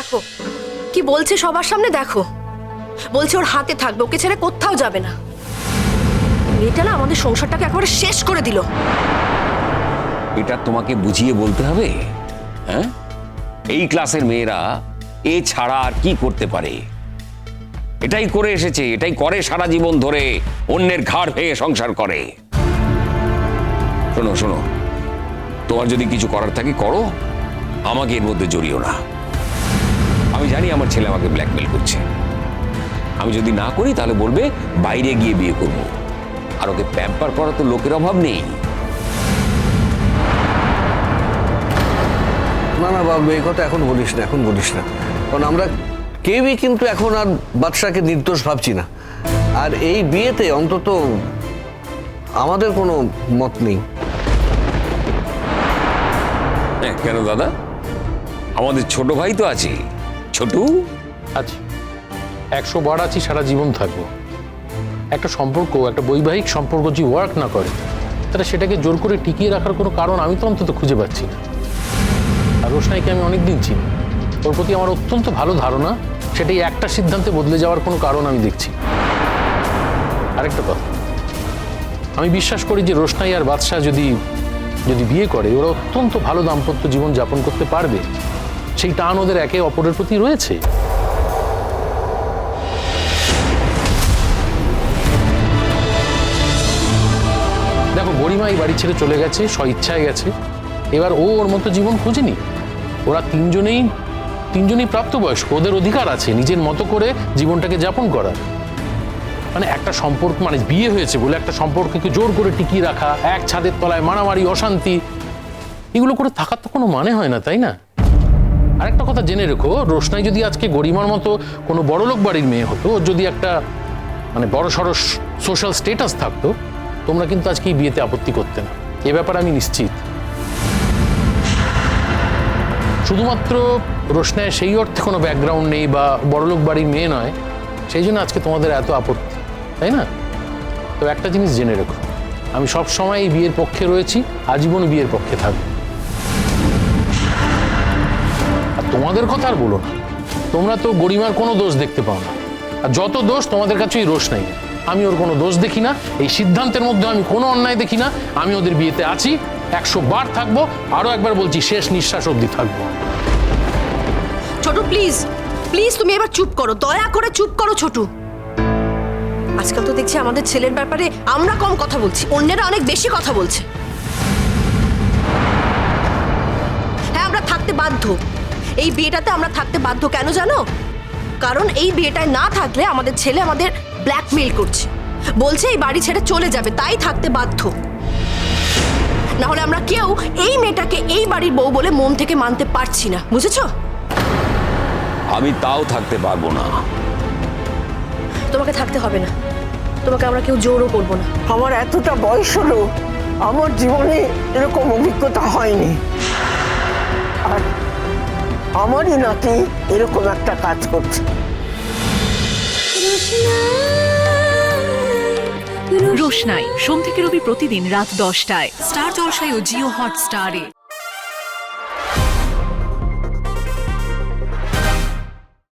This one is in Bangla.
দেখো। কি বলছে সবার সামনে দেখো। বলছে ওর হাতে থাকবে, ওকে ছেড়ে কোথাও যাবে না। মেয়েটা না আমাদের সংসারটাকে একেবারে শেষ করে দিল। এটা তোমাকে বুঝিয়ে বলতে হবে হ্যাঁ? এই ক্লাসের মেয়েরা এ ছাড়া আর কি করতে পারে? এটাই করে এসেছে, এটাই করে সারা জীবন ধরে, অন্যের ঘাড় ভেঙে সংসার করে। শোনো শোনো, তোমার যদি কিছু করার থাকে করো, আমাকে এর মধ্যে জড়িও না। আমি জানি আমার ছেলে আমাকে ব্ল্যাকমেল করছে। আমি যদি না করি তাহলে বলবে বাইরে গিয়ে বিয়ে করব। আর ওকে প্যাম্পার করা তো লোকের অভাব নেই। না না বাবু এই কথা এখন বলিস না এখন বলিস না। কারণ আমরা কেউই কিন্তু এখন আর বাদশাকে নির্দোষ ভাবছি না। আর এই বিয়েতে অন্তত আমাদের কোনো মত নেই। কেন দাদা? আমাদের ছোট ভাই তো আছে। ছোটু আছি একশো বার আছি, সারা জীবন থাকব। একটা সম্পর্ক, একটা বৈবাহিক সম্পর্ক যদি ওয়ার্ক না করে, তাহলে সেটাকে জোর করে টিকিয়ে রাখার কোনো কারণ আমি তো অন্তত খুঁজে পাচ্ছি না। আর রোশনাইকে আমি অনেকদিন চিনি। ওর প্রতি আমার অত্যন্ত ভালো ধারণা, সেটাই একটা সিদ্ধান্তে বদলে যাওয়ার কোনো কারণ আমি দেখছি আরেকটা কথা, আমি বিশ্বাস করি যে রোশনাই আর বাদশাহ যদি যদি বিয়ে করে, ওরা অত্যন্ত ভালো দাম্পত্য জীবন যাপন করতে পারবে। সেই টান ওদের একে অপরের প্রতি রয়েছে। দেখো, গরিমা এই বাড়ি ছেড়ে চলে গেছে স্ব ইচ্ছায় গেছে। এবার ও ওর মতো জীবন খুঁজেনি। ওরা তিনজনেই তিনজনেই প্রাপ্তবয়স্ক, ওদের অধিকার আছে, নিজের মতো করে জীবনটাকে যাপন করার। মানে একটা সম্পর্ক মানে বিয়ে হয়েছে বলে একটা সম্পর্ককে জোর করে টিকিয়ে রাখা, এক ছাদের তলায় মারামারি, অশান্তি, এগুলো করে থাকার তো কোনো মানে হয় না, তাই না? আরেকটা কথা জেনে রেখো, রোশনাই যদি আজকে গরিমার মতো কোনো বড়লোক বাড়ির মেয়ে হতো, যদি একটা মানে বড় সড়ো সোশ্যাল স্টেটাস থাকতো, তোমরা কিন্তু আজকে এই বিয়েতে আপত্তি করতে না। এ ব্যাপারে আমি নিশ্চিত। শুধুমাত্র রোশনায় সেই অর্থে কোনো ব্যাকগ্রাউন্ড নেই বা বড়লোক বাড়ির মেয়ে নয়, সেই জন্য আজকে তোমাদের এত আপত্তি, তাই না? তো একটা জিনিস জেনে রেখো, আমি সব সময় এই বিয়ের পক্ষে রয়েছি, আজীবন বিয়ের পক্ষে থাকব। আর তোমাদের কথা আর বলো না। তোমরা তো গরিমার কোনো দোষ দেখতে পাও না। আর যত দোষ তোমাদের কাছেই রোষ নাই। আমি ওর কোনো দোষ দেখি না, এই সিদ্ধান্তের মধ্যে আমি কোনো অন্যায় দেখি না। আমি ওদের বিয়েতে আছি, একশো বার থাকব আরও একবার বলছি, শেষ নিঃশ্বাস অবধি থাকব। ছোটু প্লিজ প্লিজ তুমি এবার চুপ করো, দয়া করে চুপ করো ছোটু। আজকাল তো দেখছি আমাদের ছেলের ব্যাপারে আমরা কম কথা বলছি, অন্যেরা অনেক বেশি কথা বলছে। হ্যাঁ আমরা থাকতে বাধ্য। এই বিয়েটাতে আমরা থাকতে বাধ্য কেন জানো? কারণ এই বিয়েটায় না থাকলে আমাদের ছেলে আমাদের ব্ল্যাকমেইল করছে। বলছে এই বাড়ি ছেড়ে চলে যাবে তাই থাকতে বাধ্য। না হলে আমরা কেউ এই মেয়েটাকে এই বাড়ির বউ বলে মন থেকে মানতে পারছি না বুঝেছ? আমি তাও থাকতে পারব না। তোমাকে থাকতে হবে না। তোমাকে আমরা কেউ জোরও করব না। আমার এতটা বয়স হলো আমার জীবনে এরকম অভিজ্ঞতা হয়নি। আর আমারই নাতি এরকম একটা কাজ করছে। রোশনাই, সোম থেকে রবি প্রতিদিন রাত দশটায়। স্টার জলসায় ও জিও হটস্টারে।